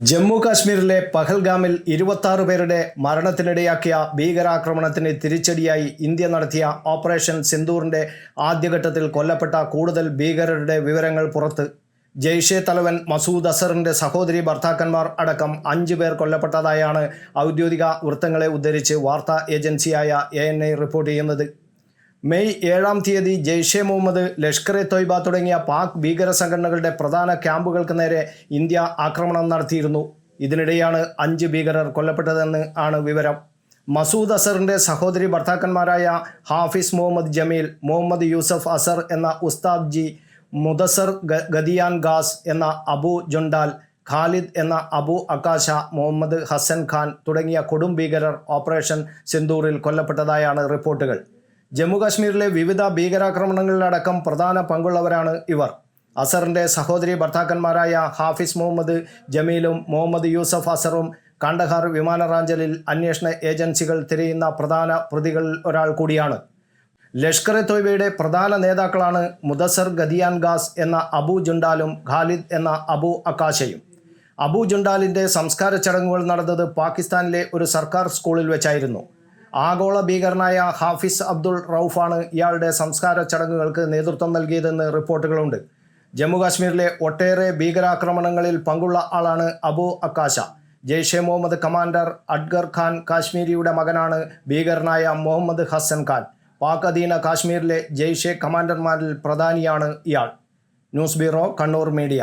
ജമ്മു കാശ്മീരിലെ പഹൽഗാമിൽ ഇരുപത്തി പേരുടെ മരണത്തിനിടയാക്കിയ ഭീകരാക്രമണത്തിന് തിരിച്ചടിയായി ഇന്ത്യ നടത്തിയ ഓപ്പറേഷൻ സിന്ദൂറിന്റെ ആദ്യഘട്ടത്തിൽ കൊല്ലപ്പെട്ട കൂടുതൽ ഭീകരരുടെ വിവരങ്ങൾ പുറത്ത്. ജെയ്ഷെ തലവൻ മസൂദ് അസറിന്റെ സഹോദരി ഭർത്താക്കന്മാർ അടക്കം അഞ്ചു പേർ കൊല്ലപ്പെട്ടതായാണ് ഔദ്യോഗിക വൃത്തങ്ങളെ ഉദ്ധരിച്ച് വാർത്താ ഏജൻസിയായ എ റിപ്പോർട്ട് ചെയ്യുന്നത്. മെയ് ഏഴാം തീയതി ജെയ്ഷെ മുഹമ്മദ് ലഷ്കർ എ തൊയ്ബ തുടങ്ങിയ പാക് ഭീകര സംഘടനകളുടെ പ്രധാന ക്യാമ്പുകൾക്ക് നേരെ ഇന്ത്യ ആക്രമണം നടത്തിയിരുന്നു. ഇതിനിടെയാണ് അഞ്ച് ഭീകരർ കൊല്ലപ്പെട്ടതെന്ന് ആണ് വിവരം. മസൂദ് അസറിന്റെ സഹോദരി ഭർത്താക്കന്മാരായ ഹാഫിസ് മുഹമ്മദ് ജമീൽ മുഹമ്മദ് യൂസഫ് അസർ എന്ന ഉസ്താദ് ജി മുദസർ ഗദിയാൻ ഗാസ് എന്ന അബു ജുണ്ടാൽ ഖാലിദ് എന്ന അബു അക്കാശ മുഹമ്മദ് ഹസൻ ഖാൻ തുടങ്ങിയ കൊടും ഭീകരർ ഓപ്പറേഷൻ സിന്ദൂറിൽ കൊല്ലപ്പെട്ടതായാണ് റിപ്പോർട്ടുകൾ. ജമ്മുകാശ്മീരിലെ വിവിധ ഭീകരാക്രമണങ്ങളിലടക്കം പ്രധാന പങ്കുള്ളവരാണ് ഇവർ. അസറിന്റെ സഹോദരി ഭർത്താക്കന്മാരായ ഹാഫിസ് മുഹമ്മദ് ജമീലും മുഹമ്മദ് യൂസഫ് അസറും കാണ്ടഹാർ വിമാനറാഞ്ചലിൽ അന്വേഷണ ഏജൻസികൾ തിരയുന്ന പ്രധാന പ്രതികളിൽ ഒരാൾ കൂടിയാണ്. ലഷ്കർ എ തൊയ്ബയുടെ പ്രധാന നേതാക്കളാണ് മുദസർ ഗദിയാൻ ഗാസ് എന്ന അബു ജുണ്ടാലും ഖാലിദ് എന്ന അബു അക്കാശയും. അബു ജുണ്ടാലിന്റെ സംസ്കാര ചടങ്ങുകൾ നടന്നത് പാകിസ്ഥാനിലെ ഒരു സർക്കാർ സ്കൂളിൽ വെച്ചായിരുന്നു. ആഗോള ഭീകരനായ ഹാഫിസ് അബ്ദുൾ റൌഫാണ് ഇയാളുടെ സംസ്കാര ചടങ്ങുകൾക്ക് നേതൃത്വം നൽകിയതെന്ന് റിപ്പോർട്ടുകളുണ്ട്. ജമ്മുകാശ്മീരിലെ ഒട്ടേറെ ഭീകരാക്രമണങ്ങളിൽ പങ്കുള്ള ആളാണ് അബു അക്കാശ. ജെയ്ഷെ മുഹമ്മദ് കമാൻഡർ അഡ്ഗർ ഖാൻ കാശ്മീരിയുടെ മകനാണ് ഭീകരനായ മുഹമ്മദ് ഹസൻ ഖാൻ. പാക് അധീന കാശ്മീരിലെ ജെയ്ഷെ കമാൻഡർമാരിൽ പ്രധാനിയാണ് ഇയാൾ. News bureau Kannur media.